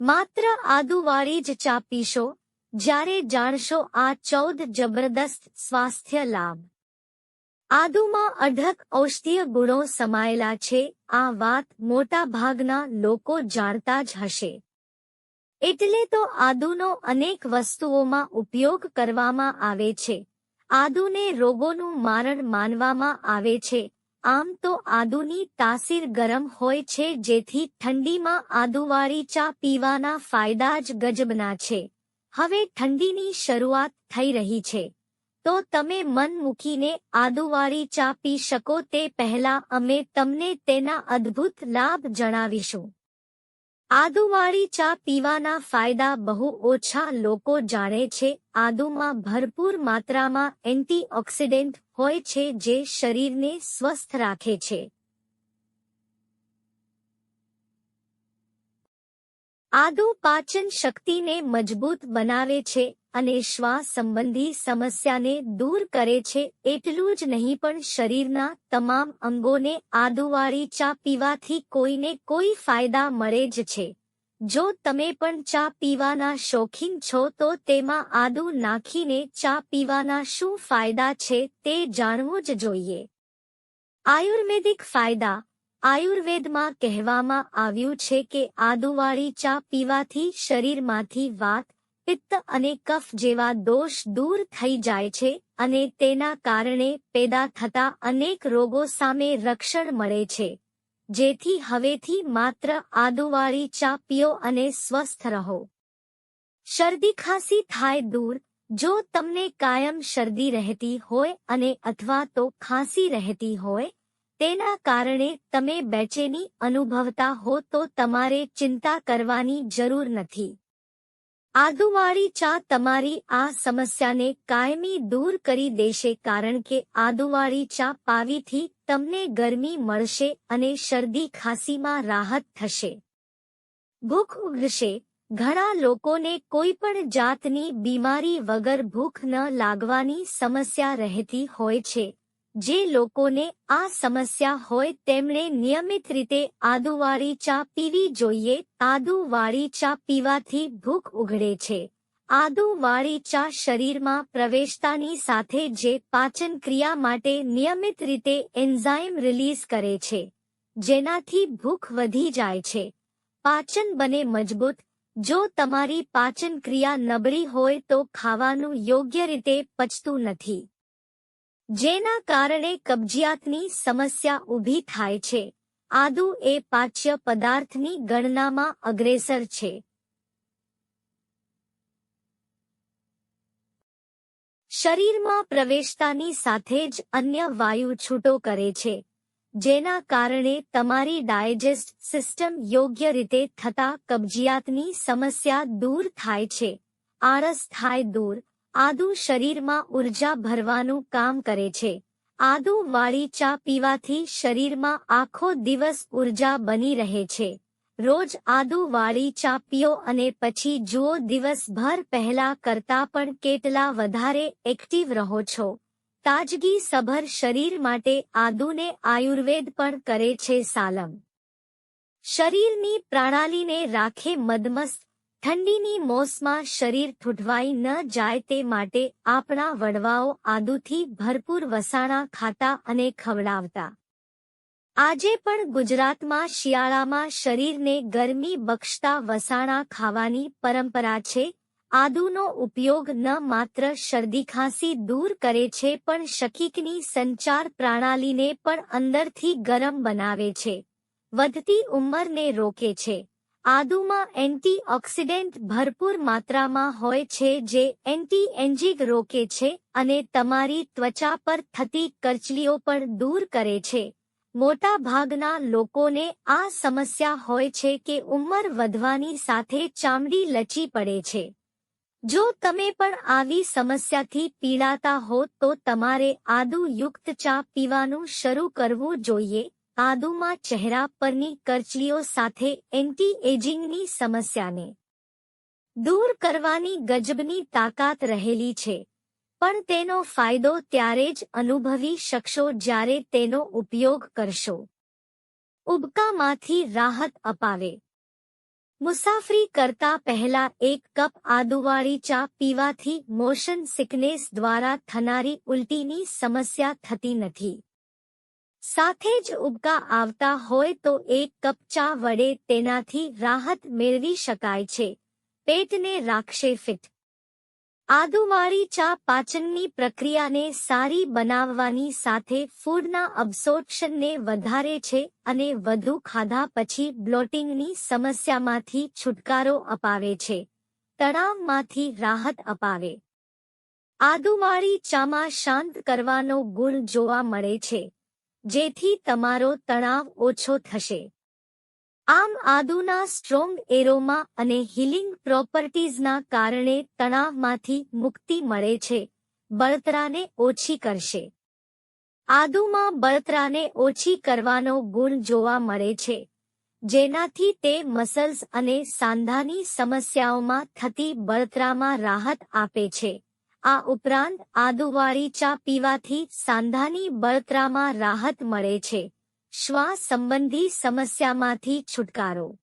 માત્ર આદુવાળી જ ચા પીશો, જ્યારે જાણશો આ ચૌદ જબરદસ્ત સ્વાસ્થ્ય લાભ. આદુમાં અઢક ઔષધીય ગુણો સમાયેલા છે, આ વાત મોટાભાગના લોકો જાણતા જ હશે. એટલે તો આદુનો અનેક વસ્તુઓમાં ઉપયોગ કરવામાં આવે છે. આદુને રોગોનું મારણ માનવામાં આવે છે આમ તો આદુની તાસીર ગરમ હોય છે જેથી ઠંડીમાં આદુવાળી ચા પીવાના ફાયદા જ ગજબના છે. હવે ઠંડીની શરૂઆત થઈ રહી છે. તો તમે મન મૂકીને આદુવાળી ચા પી શકો તે પહેલા અમે તમને તેના અદ્ભુત લાભ જણાવીશું. આદુવાળી ચા પીવાના ફાયદા બહુ ઓછા લોકો જાણે છે. આદુમાં ભરપૂર માત્રામાં એન્ટીઓક્સિડન્ટ હોય છે જે શરીરને સ્વસ્થ રાખે છે. આદુ પાચન શક્તિને મજબૂત બનાવે છે. અને શ્વાસ સંબંધી સમસ્યાને દૂર કરે છે એટલું જ નહીં પણ શરીરના તમામ અંગોને આદુવાળી ચા પીવાથી કોઈને કોઈ ફાયદા મળે જ છે. જો તમે પણ ચા પીવાના શોખીન છો તો તેમાં આદુ નાખીને ચા પીવાના શું ફાયદા છે તે જાણવું જ જોઈએ. આયુર્વેદિક ફાયદા. આયુર્વેદમાં કહેવામાં આવ્યું છે કે આદુવાળી ચા પીવાથી શરીરમાંથી વાત પિત્ત અને કફ જેવા દોષ દૂર થઈ જાય છે અને તેના કારણે પેદા થતા અનેક રોગો સામે રક્ષણ મળે છે. જેથી હવેથી માત્ર આદુવાળી ચા પીઓ અને સ્વસ્થ રહો. શરદી ખાંસી થાય દૂર, જો તમને કાયમ શરદી રહેતી હોય અને અથવા તો ખાંસી રહેતી હોય, તેના કારણે તમે બેચેની અનુભવતા હો તો તમારે ચિંતા કરવાની જરૂર નથી. આદુવાળી ચા તમારી આ સમસ્યાને કાયમી દૂર કરી દેશે કારણ કે આદુવાળી ચા પાવીથી તમને ગરમી મળશે અને શરદી ખાંસીમાં રાહત થશે. ભૂખ ઉગશે. ઘણા લોકોને કોઈ પણ જાતની બીમારી વગર ભૂખ ન લાગવાની સમસ્યા રહેતી હોય છે. જે લોકોને આ સમસ્યા હોય તેમણે નિયમિત રીતે આદુવાળી ચા પીવી જોઈએ. આદુવાળી ચા પીવાથી ભૂખ ઉઘડે છે. આદુવાળી ચા શરીરમાં પ્રવેશતાની સાથે જે પાચન ક્રિયા માટે નિયમિત રીતે એન્ઝાઇમ રિલીઝ કરે છે, જેનાથી ભૂખ વધી જાય છે. પાચન બને મજબૂત. જો તમારી પાચન ક્રિયા નબળી હોય તો ખાવાનું યોગ્ય રીતે પચતું નથી. જેના કારણે કબજિયાતની સમસ્યા ઊભી થાય છે. આદુ એ પાચ્ય પદાર્થની ગણનામાં અગ્રેસર છે. શરીરમાં પ્રવેશતાની સાથે જ અન્ય વાયુ છૂટો કરે છે, જેના કારણે તમારી ડાયજેસ્ટ સિસ્ટમ યોગ્ય રીતે થતા કબજિયાતની સમસ્યા દૂર થાય છે. આળસ થાય દૂર આદુ શરીરમાં ઊર્જા ભરવાનું કામ કરે છે. આદુ વાળી ચા પીવાથી શરીરમાં આખો દિવસ ઊર્જા બની રહે છે. રોજ આદુ વાળી ચા પીઓ અને પછી જુઓ દિવસભર પહેલા કરતા પણ કેટલા વધારે એક્ટિવ રહો છો. તાજગી સભર શરીર માટે આદુને આયુર્વેદ પણ કરે છે સાલમ. શરીરની પ્રણાલીને રાખે મદમસ્ત ઠંડીની મોસમાં શરીર ઠૂઠવાઈ ન જાય તે માટે આપણા વડવાઓ આદુથી ભરપૂર વસાણા ખાતા અને ખવડાવતા. આજે પણ ગુજરાતમાં શિયાળામાં શરીરને ગરમી બક્ષતા વસાણા ખાવાની પરંપરા છે. આદુનો ઉપયોગ ન માત્ર શરદી ખાંસી દૂર કરે છે પણ શકીકની સંચાર પ્રણાલીને પણ અંદરથી ગરમ બનાવે છે. વધતી ઉંમરને રોકે છે. આદુમાં એન્ટીઓક્સિડન્ટ ભરપૂર માત્રામાં હોય છે જે એન્ટી એન્જિંગ રોકે છે અને તમારી ત્વચા પર થતી કરચલીઓ પણ દૂર કરે છે. મોટા ભાગના લોકોને આ સમસ્યા હોય છે કે ઉંમર વધવાની સાથે ચામડી લચી પડે છે. જો તમે પણ આવી સમસ્યાથી પીડાતા હો તો તમારે આદુયુક્ત ચા પીવાનું શરૂ કરવું જોઈએ. આદુમાં ચહેરા પરની કરચલીઓ સાથે એન્ટી એજિંગની સમસ્યાને દૂર કરવાની ગજબની તાકાત રહેલી છે. પણ તેનો ફાયદો ત્યારે જ અનુભવી શકશો જ્યારે તેનો ઉપયોગ કરશો. ઉબકામાંથી રાહત અપાવે. મુસાફરી કરતા પહેલા એક કપ આદુવાળી ચા પીવાથી મોશન સિકનેસ દ્વારા થનારી ઉલટીની સમસ્યા થતી નથી. સાથે જ ઉબકા આવતા હોય તો એક કપ ચા વડે તેનાથી રાહત મેળવી શકાય છે. પેટને રાખશે ફિટ. આદુવાળી ચા પાચનની પ્રક્રિયાને સારી બનાવવાની સાથે ફૂડના અબ્સોર્પ્શનને વધારે છે અને વધુ ખાધા પછી બ્લોટિંગની સમસ્યામાંથી છુટકારો અપાવે છે. તણાવમાંથી રાહત અપાવે. આદુવાળી ચામાં શાંત કરવાનો ગુણ જોવા મળે છે. જેથી તમારો તણાવ ઓછો થશે. આમ આદુના સ્ટ્રોંગ એરોમા અને હિલિંગ પ્રોપર્ટીઝના કારણે તણાવમાંથી મુક્તિ મળે છે, બળતરાને ઓછી કરશે. આદુમાં બળતરાને ઓછી કરવાનો ગુણ જોવા મળે છે, જેનાથી તે મસલ્સ અને સાંધાની સમસ્યાઓમાં થતી બળતરામાં રાહત આપે છે. આ ઉપરાંત આદુવાળી ચા પીવાથી સાંધાની બળતરામાં રાહત મળે છે. શ્વાસ સંબંધી સમસ્યામાંથી છુટકારો.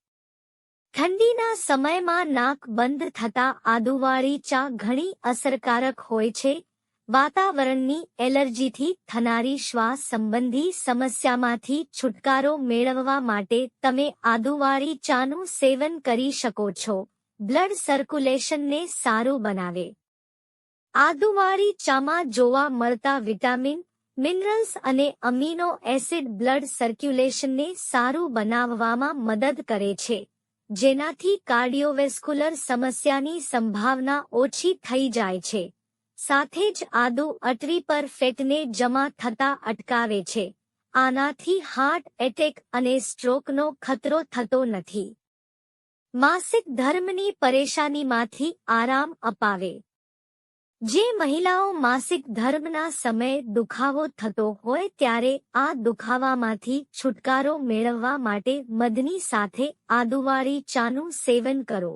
ઠંડીના સમયમાં નાક બંધ થતા આદુવાળી ચા ઘણી અસરકારક હોય છે. વાતાવરણની એલર્જીથી થનારી શ્વાસ સંબંધી સમસ્યામાંથી છુટકારો મેળવવા માટે તમે આદુવાળી ચાનું સેવન કરી શકો છો. બ્લડ સર્ક્યુલેશનને સારું બનાવે. આદુવાળી ચામાં જોવા મળતા વિટામિન, મિનરલ્સ અને અમીનો એસિડ બ્લડ સર્ક્યુલેશનને સારું બનાવવામાં મદદ કરે છે, જેનાથી કાર્ડિયોવેસ્ક્યુલર સમસ્યાની સંભાવના ઓછી થઈ જાય છે. સાથે જ આદુ અટરી પર ફેટને જમા થતા અટકાવે છે. આનાથી હાર્ટ એટેક અને સ્ટ્રોકનો ખતરો થતો નથી. માસિક ધર્મની પરેશાનીમાંથી આરામ અપાવે. જે મહિલાઓ માસિક ધર્મના સમયે દુખાવો થતો હોય ત્યારે આ દુખાવામાંથી છુટકારો મેળવવા માટે મધની સાથે આદુવાળી ચાનું સેવન કરો.